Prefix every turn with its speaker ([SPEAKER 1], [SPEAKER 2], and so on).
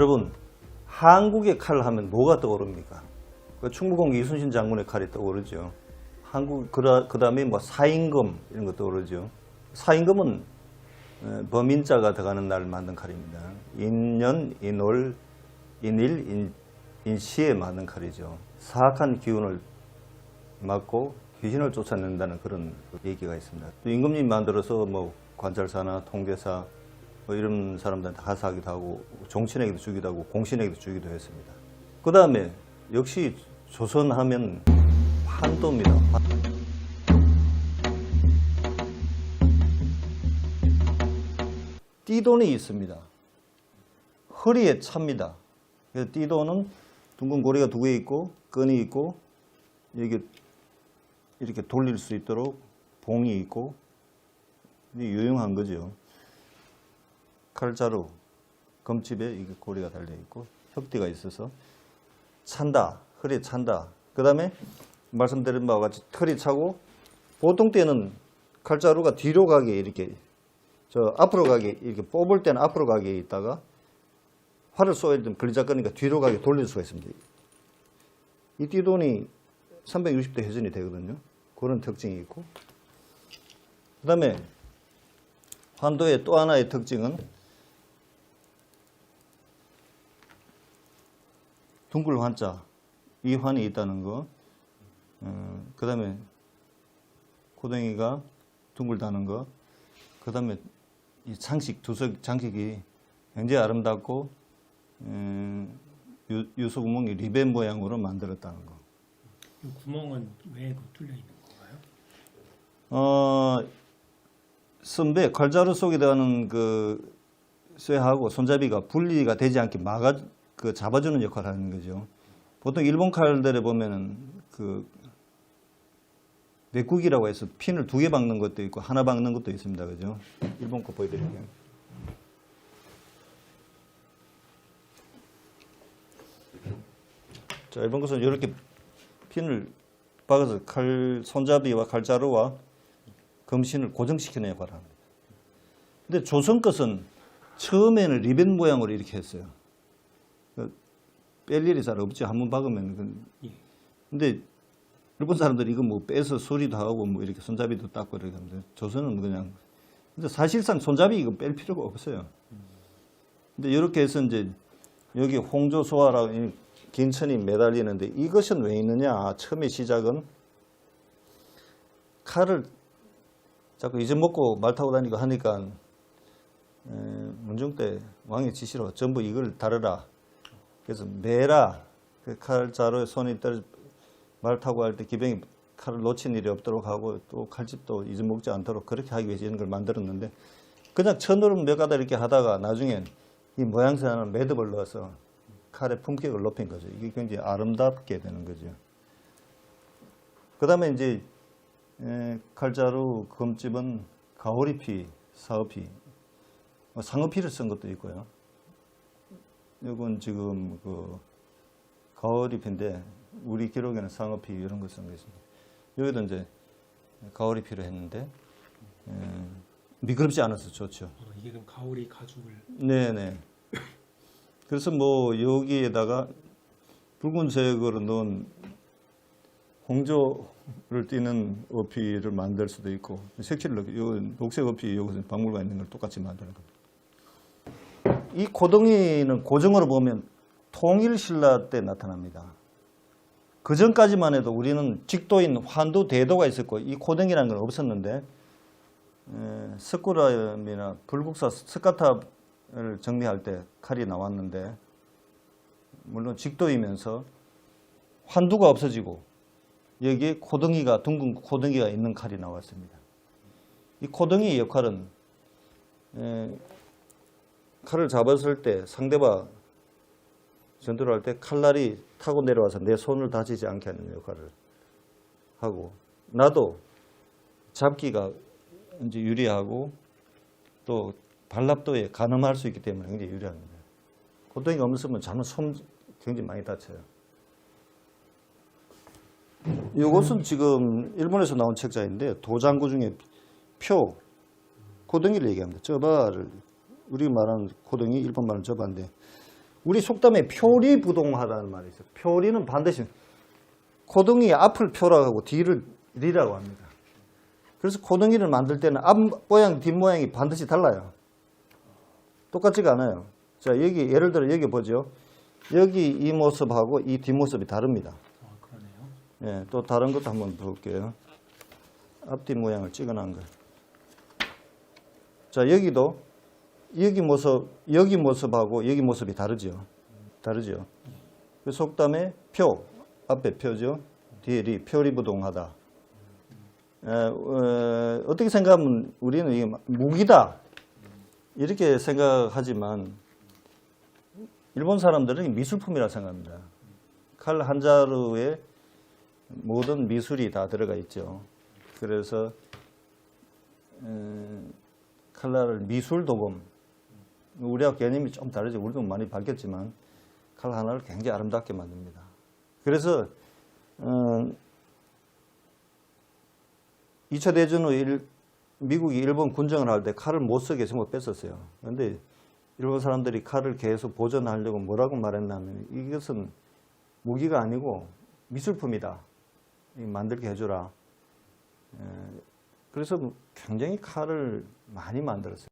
[SPEAKER 1] 여러분 한국의 칼 하면 뭐가 떠오릅니까? 그 충무공 이순신 장군의 칼이 떠오르죠. 한국 그라, 그다음에 뭐 사임금 이런 거 떠오르죠. 사임금은 어, 범인자가 들어가는 날 만든 칼입니다. 인년, 인월, 인일, 인, 인시에 맞는 칼이죠. 사악한 기운을 막고 귀신을 쫓아낸다는 그런 얘기가 있습니다. 또 임금님 만들어서 뭐 관찰사나 통계사 뭐 이런 사람들한테 하사하기도 하고 정치인에게도 주기도 하고 공신에게도 주기도 했습니다. 그 다음에 역시 조선 하면 환도입니다. 띠돈이 있습니다. 허리에 찹니다. 그래서 띠돈은 둥근 고리가 두 개 있고 끈이 있고 여기 이렇게 돌릴 수 있도록 봉이 있고 이게 유용한 거죠. 칼자루, 검집에 이게 고리가 달려 있고 혁띠가 있어서 찬다, 허리에 찬다. 그 다음에 말씀드린 바와 같이 털이 차고 보통 때는 칼자루가 뒤로 가게 이렇게 저 앞으로 가게 이렇게 뽑을 때는 앞으로 가게 있다가 활을 쏘야 되면 걸리작거니까 뒤로 가게 돌릴 수가 있습니다. 이 띠돈이 360도 회전이 되거든요. 그런 특징이 있고 그 다음에 환도의 또 하나의 특징은 둥글 환자 이 환이 있다는 거. 어, 그 다음에 고등이가 둥글다는 거. 그 다음에 이 장식 두석 장식이 굉장히 아름답고 음, 유, 유수 구멍이 리벤 모양으로 만들었다는 거.
[SPEAKER 2] 이 구멍은 왜그 뚫려 있는 건가요?
[SPEAKER 1] 어, 선배 칼자루 속에 들어가는 그 쇠하고 손잡이가 분리가 되지 않게 막아 그 잡아주는 역할을 하는 거죠. 보통 일본 칼들에 보면은 그 맥국이라고 해서 핀을 두 개 박는 것도 있고 하나 박는 것도 있습니다. 그죠? 일본 거 보여드릴게요. 자, 일본 것은 이렇게 핀을 박아서 칼 손잡이와 칼자루와 검신을 고정시키는 역할을 합니다. 근데 조선 것은 처음에는 리벤 모양으로 이렇게 했어요. 그뺄 일이 잘 없죠. 한번 박으면. 그-
[SPEAKER 2] 예.
[SPEAKER 1] 근데 일본 사람들이 이거 뭐 빼서 소리도 하고 뭐 이렇게 손잡이도 닦고 이렇게 하는데 조선은 그냥 근데 사실상 손잡이 이거 뺄 필요가 없어요. 근데 이렇게 해서 이제 여기 홍조소화라고 이 긴천이 매달리는데 이것은 왜 있느냐? 처음에 시작은 칼을 자꾸 잊어먹고 말 타고 다니고 하니까 에, 문중 때 왕의 지시로 전부 이걸 다르라. 그래서 매라 그 칼자루에 손이 떨, 말 타고 할 때 기병이 칼을 놓친 일이 없도록 하고 또 칼집도 잊어먹지 않도록 그렇게 하기 위해서 이런 걸 만들었는데 그냥 천으로 몇 가닥 이렇게 하다가 나중엔 이 모양새는 매듭을 넣어서 칼의 품격을 높인 거죠. 이게 굉장히 아름답게 되는 거죠. 그 다음에 이제 에, 칼자루 검집은 가오리피, 사업피, 뭐 상어피를 쓴 것도 있고요. 이건 지금 그 가오리피인데 우리 기록에는 상어피 이런 거쓴거 있습니다. 여기도 이제 가오리피로 했는데 에, 미끄럽지 않아서 좋죠.
[SPEAKER 2] 어, 이게 그럼 가오리 가죽을
[SPEAKER 1] 네네. 그래서 뭐 여기에다가 붉은색으로 넣은 홍조를 띠는 어피를 만들 수도 있고 색칠을 요 녹색 어피 여기서 박물관에 있는 걸 똑같이 만드는 겁니다. 이 고등이는 고정으로 보면 통일신라 때 나타납니다. 그 전까지만 해도 우리는 직도인 환도 대도가 있었고 이 고등이라는 건 없었는데 에, 석굴암이나 불국사 스카탑을 정리할 때 칼이 나왔는데 물론 직도이면서 환두가 없어지고 여기에 고등이가 둥근 고등이가 있는 칼이 나왔습니다. 이 고등이 역할은 에, 칼을 잡았을 때 상대방 전투를 할 때 칼날이 타고 내려와서 내 손을 다치지 않게 하는 역할을 하고 나도 잡기가 이제 유리하고 또 발납도에 가늠할 수 있기 때문에 굉장히 유리합니다. 고등이가 없으면 잘못 손 굉장히 많이 다쳐요. 이것은 지금 일본에서 나온 책자인데 도장구 중에 표 고등이를 얘기합니다. 저바를 우리 말하는 고등이 일본 말은 저바인데 우리 속담에 표리부동하다는 말이 있어요. 표리는 반드시 고등이 앞을 표라고 뒤를 리라고 합니다. 그래서 고등이를 만들 때는 앞 모양, 뒷 모양이 반드시 달라요. 똑같지가 않아요. 자, 여기 예를 들어 여기 보죠. 여기 이 모습하고 이 뒷모습이 다릅니다.
[SPEAKER 2] 아 그러네요.
[SPEAKER 1] 예, 또 다른 것도 한번 볼게요. 앞뒤 모양을 찍어놓은 거. 자, 여기도 여기 모습, 여기 모습하고 여기 모습이 다르죠. 다르죠. 그 속담에 표, 앞에 표죠. 뒤에 리, 표리부동하다. 에, 어, 어떻게 생각하면 우리는 이게 무기다. 이렇게 생각하지만 일본 사람들은 미술품이라 생각합니다. 칼 한 자루에 모든 미술이 다 들어가 있죠. 그래서 에, 칼날을 미술 도금 우리하고 개념이 좀 다르죠. 우리도 많이 바뀌었지만 칼 하나를 굉장히 아름답게 만듭니다. 그래서 어, 2차 대전 후 일- 미국이 일본 군정을 할 때 칼을 못 쓰게 전부 뺐었어요. 그런데 일본 사람들이 칼을 계속 보존하려고 뭐라고 말했냐면 이것은 무기가 아니고 미술품이다. 이 만들게 해주라. 에, 그래서 굉장히 칼을 많이 만들었어요.